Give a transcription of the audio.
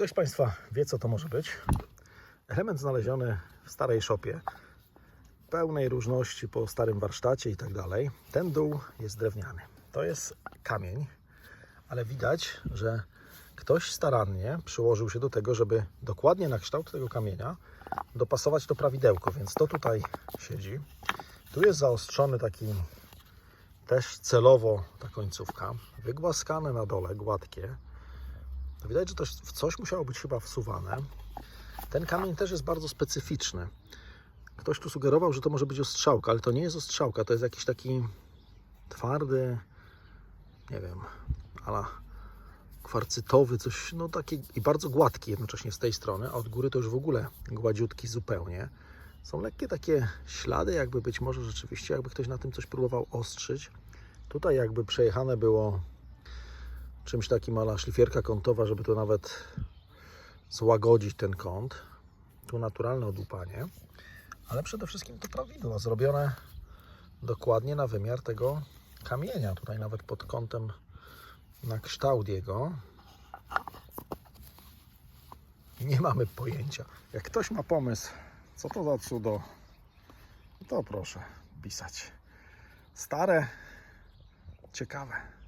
Ktoś z Państwa wie, co to może być? Element znaleziony w starej szopie, pełnej różności po starym warsztacie i tak dalej. Ten dół jest drewniany. To jest kamień, ale widać, że ktoś starannie przyłożył się do tego, żeby dokładnie na kształt tego kamienia dopasować to prawidełko, więc to tutaj siedzi. Tu jest zaostrzony taki też celowo ta końcówka, wygłaskane na dole, gładkie. Widać, że to w coś musiało być chyba wsuwane. Ten kamień też jest bardzo specyficzny. Ktoś tu sugerował, że to może być ostrzałka, ale to nie jest ostrzałka, to jest jakiś taki twardy, nie wiem, ala kwarcytowy, coś, no taki i bardzo gładki jednocześnie z tej strony, a od góry to już w ogóle gładziutki zupełnie. Są lekkie takie ślady, jakby być może rzeczywiście, jakby ktoś na tym coś próbował ostrzyć. Tutaj jakby przejechane było czymś takim ala szlifierka kątowa, żeby to nawet złagodzić ten kąt. Tu naturalne odłupanie, ale przede wszystkim to prawidło, zrobione dokładnie na wymiar tego kamienia. Tutaj nawet pod kątem na kształt jego. Nie mamy pojęcia. Jak ktoś ma pomysł, co to za cudo, to proszę pisać. Stare, ciekawe.